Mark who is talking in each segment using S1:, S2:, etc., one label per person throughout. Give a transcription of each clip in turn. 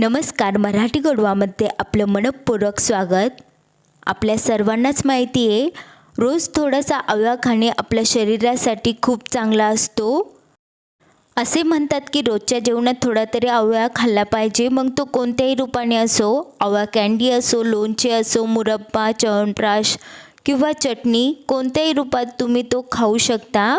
S1: नमस्कार मराठी गडवामध्ये आपलं मनपूर्वक स्वागत. आपल्या सर्वांनाच माहिती आहे रोज थोडासा आवळा खाणे आपल्या शरीरासाठी खूप चांगला असतो. असे म्हणतात की रोजच्या जेवणात थोडा तरी आवळा खाल्ला पाहिजे मग तो कोणत्याही रूपाने असो आवळा कँडी असो लोणचे असो मुरब्बा चवनप्राश किंवा चटणी कोणत्याही रूपात तुम्ही तो खाऊ शकता.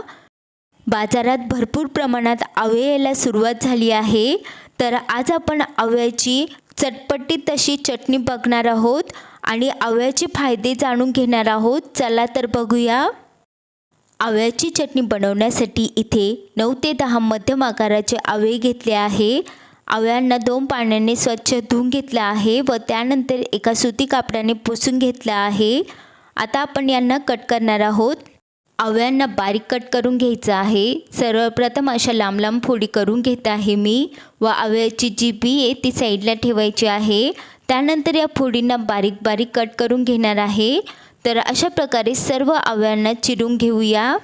S1: बाजारात भरपूर प्रमाणात आवळे यायला सुरुवात झाली आहे. तर आज आपण आवळ्याची चटपटीत तशी चटणी बघणार आहोत आणि आवळ्याचे फायदे जाणून घेणार आहोत. चला तर बघूया. आवळ्याची चटणी बनवण्यासाठी इथे नऊ ते दहा मध्यम आकाराचे आवळे घेतले आहे. आवळ्यांना दोन पाण्याने स्वच्छ धुवून घेतलं आहे व त्यानंतर एका सुती कापडाने पुसून घेतलं आहे. आता आपण यांना कट करणार आहोत. आवळ्यांना बारीक कट करून घ्यायचं आहे. सर्वप्रथम अशा लांब लांब फोडी करून घेत आहे मी व आवळ्याची जी बी आहे ती साईडला ठेवायची आहे. त्यानंतर या फोडींना बारीक बारीक कट करून घेणार आहे. तर अशा प्रकारे सर्व आवळ्यांना चिरून घेऊया.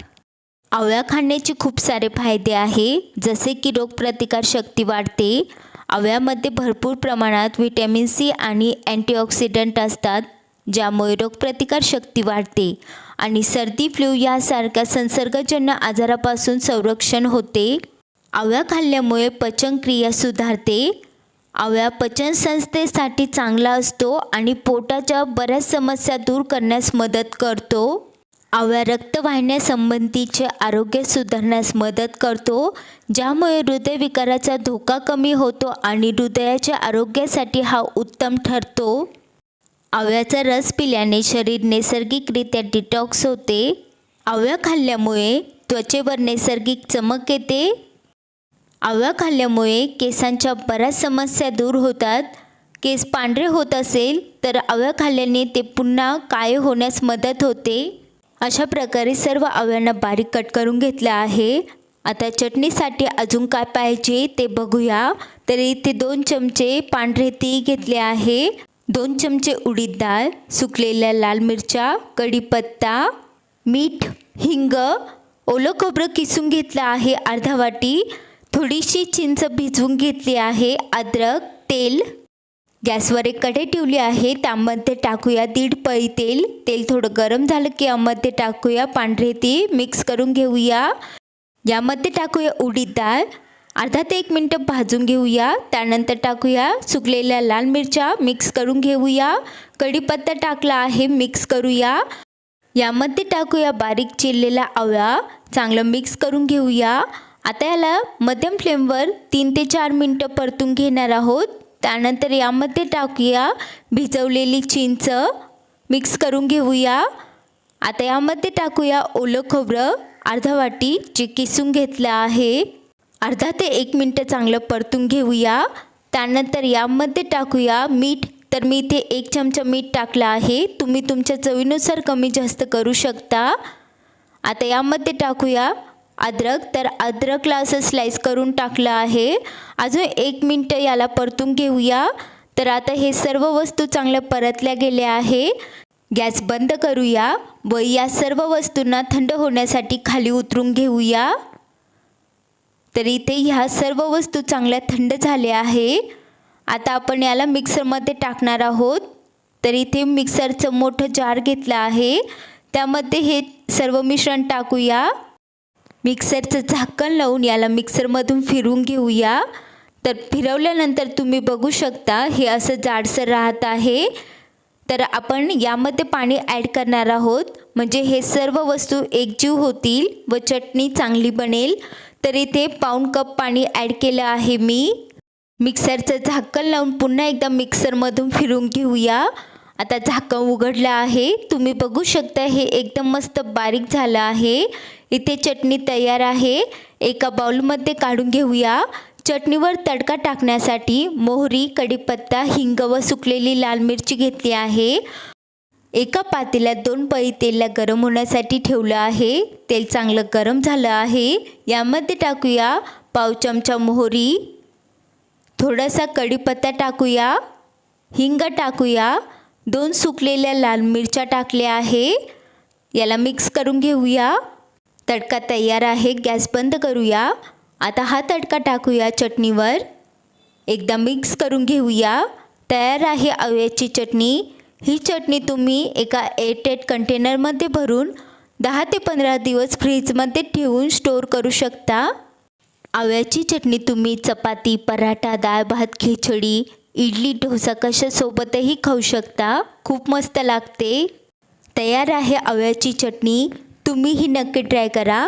S1: आवळा खाण्याचे खूप सारे फायदे आहे. जसे की रोगप्रतिकारशक्ती वाढते. आवळ्यामध्ये भरपूर प्रमाणात व्हिटॅमिन सी आणि अँटीऑक्सिडंट असतात. ज्यामुळे रोगप्रतिकारशक्ती वाढते आणि सर्दी फ्लू यासारख्या संसर्गजन्य आजारापासून संरक्षण होते. आवळा खाल्ल्यामुळे पचनक्रिया सुधारते. आवळा पचनसंस्थेसाठी चांगला असतो आणि पोटाच्या बऱ्याच समस्या दूर करण्यास मदत करतो. आवळा रक्तवाहिन्यासंबंधीचे आरोग्य सुधारण्यास मदत करतो ज्यामुळे हृदयविकाराचा धोका कमी होतो आणि हृदयाच्या आरोग्यासाठी हा उत्तम ठरतो. आवळ्याचा रस पिल्याने शरीर नैसर्गिकरित्या डिटॉक्स होते. आवळा खाल्ल्यामुळे त्वचेवर नैसर्गिक चमक येते. आवळा खाल्ल्यामुळे केसांच्या बऱ्याच समस्या दूर होतात. केस पांढरे होत असेल तर आवळा खाल्ल्याने ते पुन्हा काळे होण्यास मदत होते. अशा प्रकारे सर्व आवळ्यांना बारीक कट करून घेतलं आहे. आता चटणीसाठी अजून काय पाहिजे ते बघूया. तर इथे दोन चमचे पांढरे ती घेतले आहे. दोन चमचे उडीद डाळ सुकलेल्या लाल मिरच्या कढीपत्ता मीठ हिंग ओलं खोबरं किसून घेतलं आहे अर्धा वाटी. थोडीशी चिंच भिजवून घेतली आहे अद्रक तेल. गॅसवर एक कढई ठेवली आहे त्यामध्ये टाकूया दीड पळी तेल. तेल थोडं गरम झालं की यामध्ये टाकूया पांढरे ती मिक्स करून घेऊया. यामध्ये टाकूया उडीद डाळ. अर्धा ते एक मिनटं भाजून घेऊया. त्यानंतर टाकूया सुकलेल्या लाल मिरच्या. मिक्स करून घेऊया. कढीपत्ता टाकला आहे मिक्स करूया. यामध्ये टाकूया बारीक चिरलेला आवळा. चांगलं मिक्स करून घेऊया. आता याला मध्यम फ्लेमवर तीन ते चार मिनटं परतून घेणार आहोत. त्यानंतर यामध्ये टाकूया भिजवलेली चिंच. मिक्स करून घेऊया. आता यामध्ये टाकूया ओलं खोबरं. अर्धा वाटी जे किसून घेतलं आहे. अर्धा ते एक मिनटं चांगलं परतून घेऊया. त्यानंतर यामध्ये टाकूया मीठ. तर मी इथे एक चमचा मीठ टाकला आहे. तुम्ही तुमच्या चवीनुसार कमी जास्त करू शकता. आता यामध्ये टाकूया अद्रक. तर अद्रकला असं स्लाईस करून टाकलं आहे. अजून एक मिनटं याला परतून घेऊया. तर आता हे सर्व वस्तू चांगल्या परतल्या गेल्या आहे. गॅस बंद करूया. व या सर्व वस्तूंना थंड होण्यासाठी खाली उतरून घेऊया. तर इथे ह्या सर्व वस्तू चांगल्या थंड झाल्या आहे. आता आपण याला मिक्सरमध्ये टाकणार आहोत. तर इथे मिक्सरचं मोठं जार घेतलं आहे. त्यामध्ये हे सर्व मिश्रण टाकूया. मिक्सरचं झाकण लावून याला मिक्सरमधून फिरून घेऊया. तर फिरवल्यानंतर तुम्ही बघू शकता हे असं जाडसर राहत आहे. तर आपण यामध्ये पाणी ॲड करणार आहोत. म्हणजे हे सर्व वस्तू एकजीव होतील व चटणी चांगली बनेल. तर इथे पाऊण कप पाणी ॲड केलं आहे मी. मिक्सरचं झाकण लावून पुन्हा एकदा मिक्सरमधून फिरून घेऊया. आता झाकण उघडलं आहे. तुम्ही बघू शकता हे एकदम मस्त बारीक झालं आहे. इथे चटणी तयार आहे. एका बाउलमध्ये काढून घेऊया. चटणीवर तडका टाकण्यासाठी मोहरी कढीपत्ता हिंग व सुकलेली लाल मिरची घेतली आहे. एका पातेल्यात दोन पळी तेलला गरम होण्यासाठी ठेवलं आहे. तेल चांगलं गरम झालं आहे. यामध्ये टाकूया पाव चमचा मोहरी थोडासा कढीपत्ता टाकूया हिंग टाकूया दोन सुकलेल्या लाल मिरच्या टाकल्या आहे. याला मिक्स करून घेऊया. तडका तयार आहे गॅस बंद करूया. आता हा तडका टाकूया चटणीवर. एकदा मिक्स करून घेऊया. तयार आहे आव्याची चटणी. ही चटणी तुम्ही एका एअरटेट कंटेनरमध्ये भरून दहा ते पंधरा दिवस फ्रीजमध्ये ठेवून स्टोअर करू शकता. आव्याची चटणी तुम्ही चपाती पराठा डाळ भात खिचडी इडली डोसा कशासोबतही खाऊ शकता. खूप मस्त लागते. तयार आहे आव्याची चटणी. तुम्ही ही नक्की ट्राय करा.